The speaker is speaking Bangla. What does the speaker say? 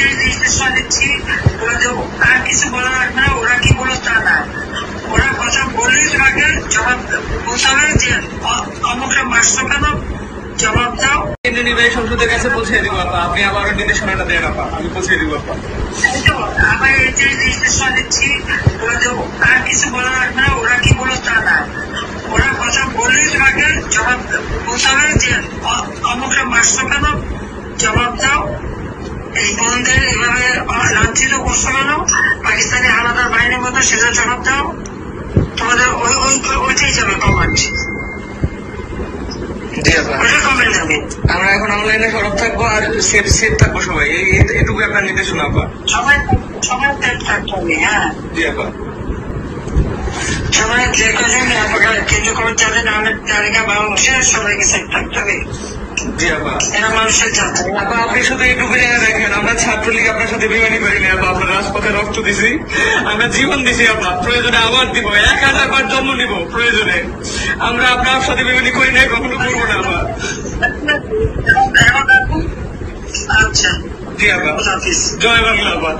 যে নির্দেশনা দিচ্ছি ওরা যে আর কিছু বলা লাগবে না ওরা কি বলো তা না। ওরা কথা বললেই তোমাকে জবাব বলতে হবে যে অমুকটা মারছো কেন? জবাব দাও। কেন্দ্রীয় নির্বাহী সংসদের কাছে পৌঁছে দিব আপা। আপনি আবার নির্দেশনাটা দেন আপা। আমি পৌঁছে দিব আপা। এই আবার এই যে নির্দেশনা দিচ্ছি আর কিছু বলা লাগবে না ওরা কি বলো তা না। ওরা কথা বললেই তোমাকে জবাব বলতে হবে যে অমুকটা মারছো কেন? জবাব দাও। সেটা জবাব দাও তোমাদের ওই ওই ওইটাই যাবে কমেন্ট আমরা এখন অনলাইনে সরব থাকব আর সেফ সেফ থাকব সবাই। এটুকু আপনার নির্দেশনা আপা সবাই সবাই সেফ থাকতে হবে হ্যাঁ। জি আপা সবাই যে কজন আপনার কেন্দ্র কর্মচারী তালিকা বাংলাদেশে সবাইকে সেট থাকতে হবে জি আপা এরা মানুষের জানতে হবে আপা আপনি শুধু এইটুকু জেনে আমরা ছাত্রলীগ আপনার সাথে বিমানি করিনি আপা আমরা রাজপথে রক্ত দিছি আমরা জীবন দিছি আপা প্রয়োজনে আবার। দিব এক হাজার বার জন্ম নিব প্রয়োজনে আমরা আপনার সাথে বিমানি করি কখনো করব না আপা আচ্ছা জি আপা জয় বাংলা আপা